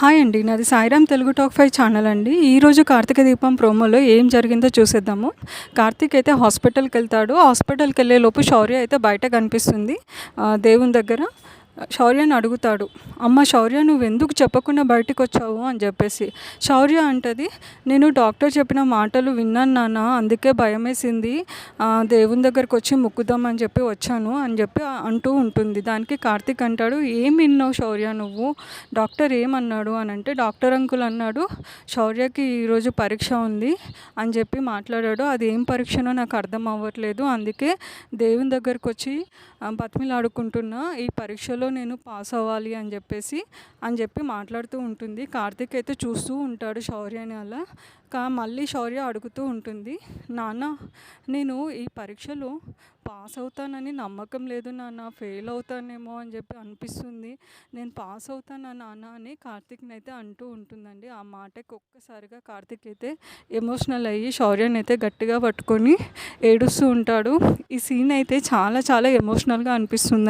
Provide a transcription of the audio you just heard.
Hi అండి. నాది Sairam Telugu talk five channel అండి. ఈరోజు కార్తీక దీపం ప్రోమోలో ఏం జరిగిందో చూసేద్దాము. కార్తీక్ అయితే హాస్పిటల్కి వెళ్తాడు. హాస్పిటల్కి వెళ్ళే లోపు శౌర్య అయితే బయట కనిపిస్తుంది దేవుని దగ్గర. శౌర్యని అడుగుతాడు అమ్మ శౌర్య నువ్వు ఎందుకు చెప్పకుండా బయటికి వచ్చావు అని చెప్పేసి. శౌర్య అంటది నేను డాక్టర్ చెప్పిన మాటలు విన్నాను నాన్న అందుకే భయమేసింది. దేవుని దగ్గరకు వచ్చి మొక్కుదామని చెప్పి వచ్చాను అని చెప్పి అంటూ ఉంటుంది. దానికి కార్తీక్ అంటాడు ఏం విన్నావు శౌర్య నువ్వు? డాక్టర్ ఏమన్నాడు? అని అంటే డాక్టర్ అంకుల్ అన్నాడు శౌర్యకి ఈరోజు పరీక్ష ఉంది అని చెప్పి మాట్లాడాడు. అది ఏం పరీక్షనో నాకు అర్థం అవ్వట్లేదు అందుకే దేవుని దగ్గరకు వచ్చి బతిమిలాడుకుంటున్నా. ఈ పరీక్షలో నేను పాస్ అవ్వాలి అని చెప్పేసి అని చెప్పి మాట్లాడుతూ ఉంటుంది. కార్తీక్ అయితే చూస్తూ ఉంటాడు శౌర్యని అలా. కా మళ్ళీ శౌర్య అడుగుతూ ఉంటుంది నాన్న నేను ఈ పరీక్షలో పాస్ అవుతానని నమ్మకం లేదు నాన్న ఫెయిల్ అవుతానేమో అని చెప్పి అనిపిస్తుంది. నేను పాస్ అవుతానా నాన్న? అని కార్తీక్ని అయితే అంటూ ఉంటుందండి. ఆ మాటకి ఒక్కసారిగా కార్తీక్ అయితే ఎమోషనల్ అయ్యి శౌర్యని అయితే గట్టిగా పట్టుకొని ఏడుస్తూ ఉంటాడు. ఈ సీన్ అయితే చాలా చాలా ఎమోషనల్గా అనిపిస్తుంది.